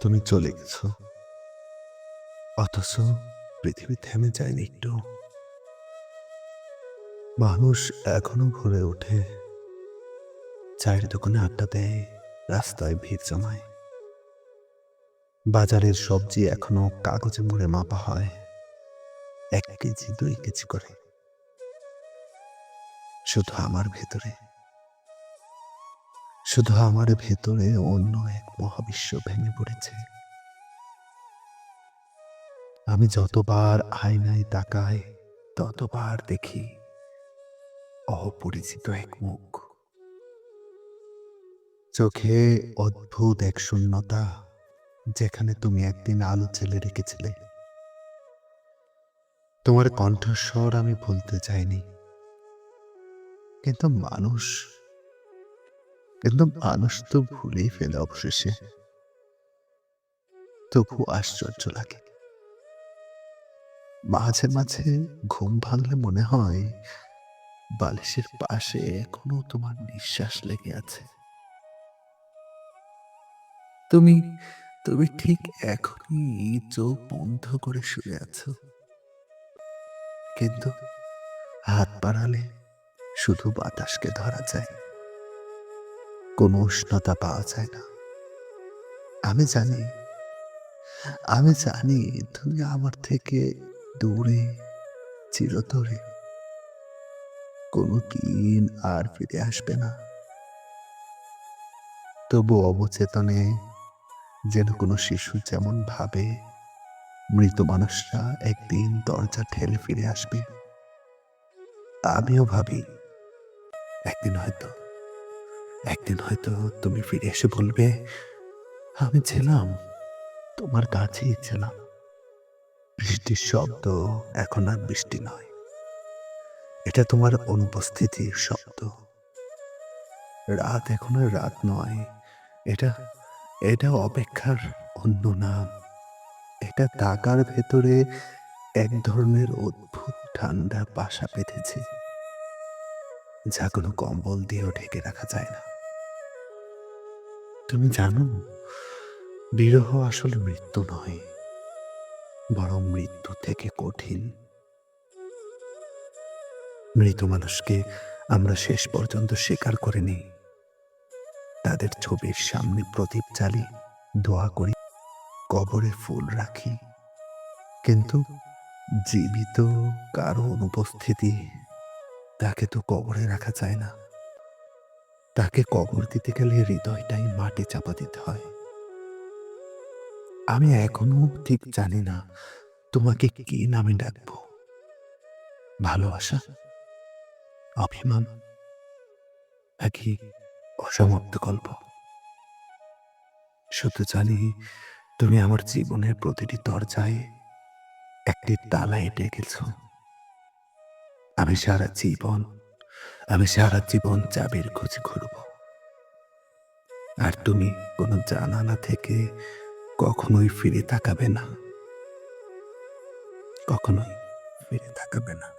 তুমি চলে গেছো। অথচ পৃথিবী থেমে যায়নি একটু। মানুষ এখনও ঘুরে ওঠে। চায়ের দোকানে আড্ডা দেয়, রাস্তায় ভিড় জমায়। বাজারের সবজি এখনও কাগজে মুড়ে মাপা হয়। এক কেজি, দুই কেজি করে। শুধু আমার ভেতরে। শুধু আমার ভেতরে অন্য এক মহাবিশ্ব ভেঙে পড়েছে। আমি যতবার আয়নায় তাকাই, ততবার দেখি অপরিচিত এক মুখ। চোখে অদ্ভুত এক শূন্যতা, যেখানে তুমি একদিন আলো ছেলে রেখেছিলে। তোমার কণ্ঠস্বর আমি ভুলতে চাইনি। কিন্তু মানুষ কিন্তু মানুষ তো ভুলেই ফেলে অবশেষে। তবু আশ্চর্য লাগে। মাঝে মাঝে ঘুম ভাঙলে মনে হয় বালিশের পাশে এখনও তোমার নিঃশ্বাস লেগে আছে। তুমি তুমি ঠিক এখনই চোখ বন্ধ করে শুয়ে আছো। কিন্তু হাত বাড়ালে শুধু বাতাসকে ধরা যায়। কোনো উষ্ণতা পাওয়া যায় না। আমি জানি আমি জানি তুমি আমার থেকে দূরে, চিরতরে। কোনো দিন আর ফিরে আসবে না। তবু অবচেতনে যেন কোনো শিশু যেমন ভাবে, মৃত মানুষরা একদিন দরজা ঠেলে ফিরে আসবে। আমিও ভাবি, একদিন হয়তো একদিন হয়তো তুমি ফিরে এসে বলবে, আমি ছিলাম, তোমার কাছেই ছিলাম। বৃষ্টির শব্দ এখন আর বৃষ্টি নয়। এটা তোমার অনুপস্থিতির শব্দ। রাত এখন আর রাত নয়। এটা এটা অপেক্ষার অন্য নাম। এটা টাকার ভেতরে এক ধরনের অদ্ভুত ঠান্ডা বাসা বেঁধেছে। যা কোনো কম্বল দিয়েও ঢেকে রাখা যায় না। তুমি জানো, বিরহ আসলে মৃত্যু নয়, বরং মৃত্যু থেকে কঠিন। মৃত মানুষকে আমরা শেষ পর্যন্ত স্বীকার করে নিই। তাদের ছবির সামনে প্রদীপ জ্বালি, দোয়া করি, কবরে ফুল রাখি। কিন্তু জীবিত কারও অনুপস্থিতি তাকে তো কবরে রাখা যায় না। তাকে কবর দিতে গেলে হৃদয়টাই মাটি চাপা দিতে হয়। আমি এখনও ঠিক জানি না তোমাকে কি নামে ডাকবো। ভালোবাসা, অভিমান, নাকি অসমাপ্ত গল্প? শুধু জানি তুমি আমার জীবনের প্রতিটি দরজায় একটি তালা এঁটে গেছ। আমি সারা জীবন, আমি সারা জীবন চাবির খোঁজ ঘুরব আর তুমি কোনো জানালা থেকে কখনোই ফিরে তাকাবে না। কখনোই ফিরে তাকাবে না।